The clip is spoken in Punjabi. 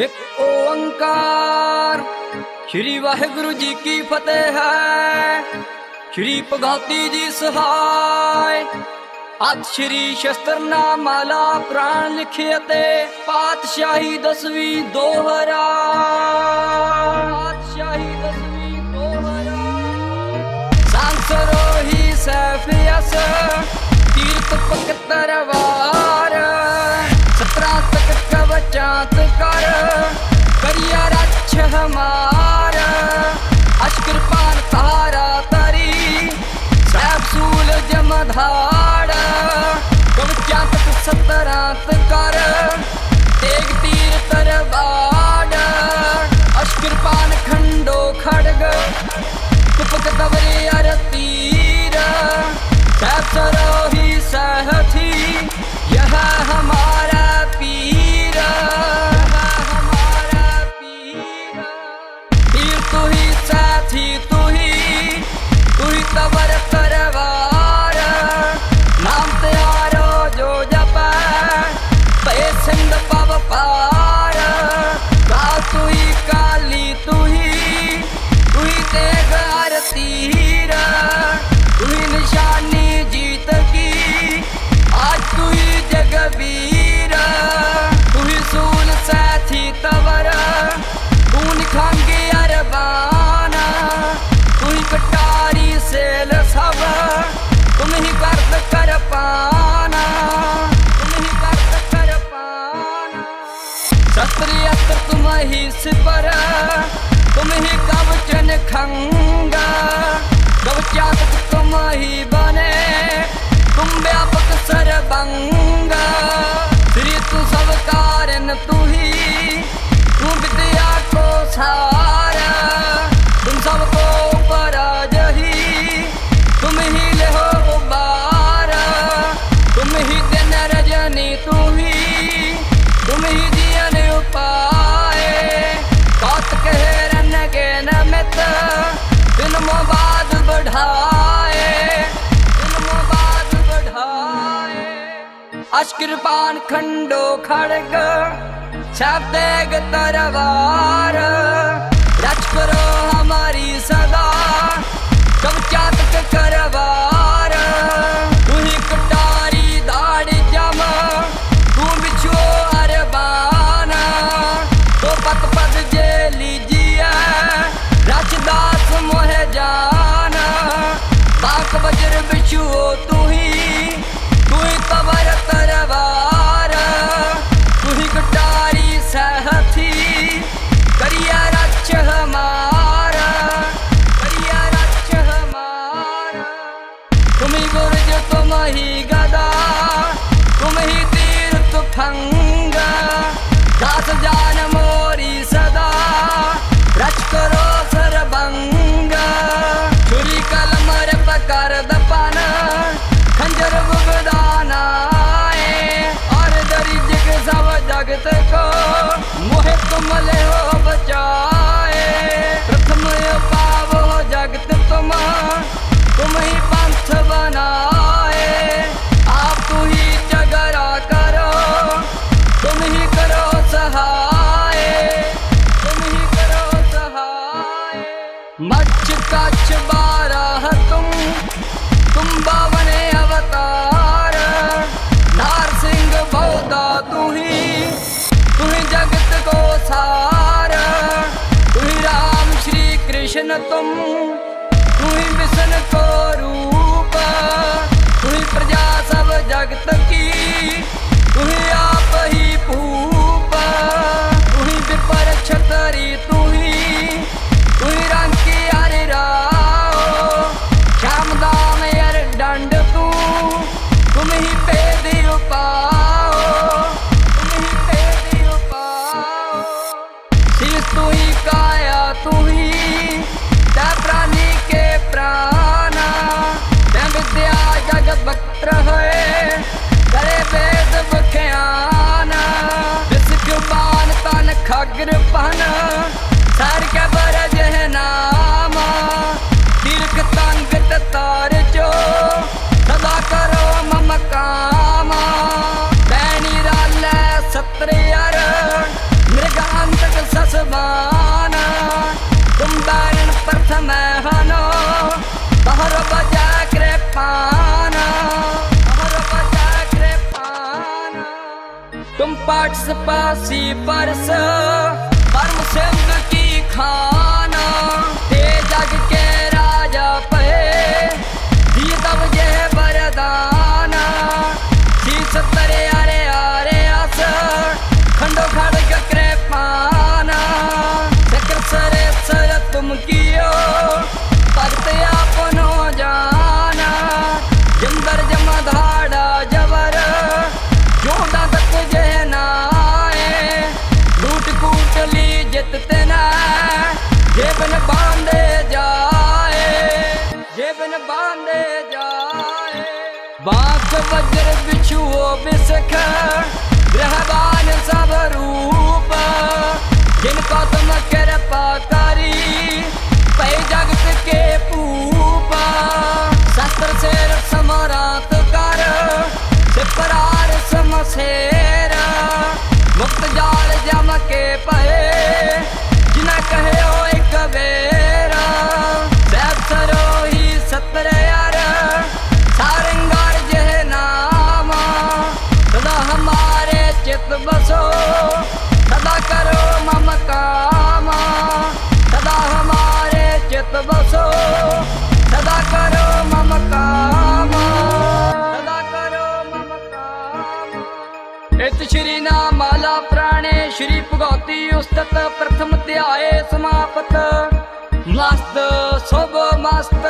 ਇੱਕ ਓੰਕਾਰ ਸ੍ਰੀ ਵਾਹਿਗੁਰੂ ਜੀ ਕੀ ਫਤਿਹ ਹੈ। ਸ੍ਰੀ ਭਗਾਤੀ ਜੀ ਸਹਾਇ, ਅੱਜ ਸ੍ਰੀ ਸ਼ਸਤਰਨਾ ਮਾਲਾ ਪ੍ਰਾਣ ਲਿਖੇ ਤੇ ਪਾਤਸ਼ਾਹੀ ਦਸਵੀਂ ਦੋਹਰਾ। ਪਾਤਸ਼ਾਹੀ ਦਸਵੀਂ ਦੋਹਰਾ। ਸੰਸਰੋਹੀ ਸੈਫਿਆਸ ਤੀਰਤ ਪਕਤਰਵਾ Just the gutter. पर तुम ही कब चन खंगा कब चाकत इल्मोबाद बढ़ाए इल्मोबाद बढ़ाए अशकिरपान खंडो खड़ग छाप देग तरवार I'm a तुम प्राणी के प्राणा विद्या जग वक्र होए करे वेद बख्याना जिस जुबान तन खगर पना sepasi parsa Barmu sem kaki khan ਵਜਰ ਬਿਛੂਓ ਬਿਸਖ ਰਹਿਬਾਨ ਸਭ ਰੂਪ ਜਿਨ ਕੋ ਤੁਮ ਕਿਰਪਾ ਕਰੀ ਪੈ ਜਗਤ ਕੇ ਭੂਪਾ ਸਸਤਰ ਸੇ ਨਿਯਤ ਪ੍ਰਥਮ ਧਿਆਏ ਸਮਾਪਤ। ਮਸਤ ਸਭ ਮਸਤ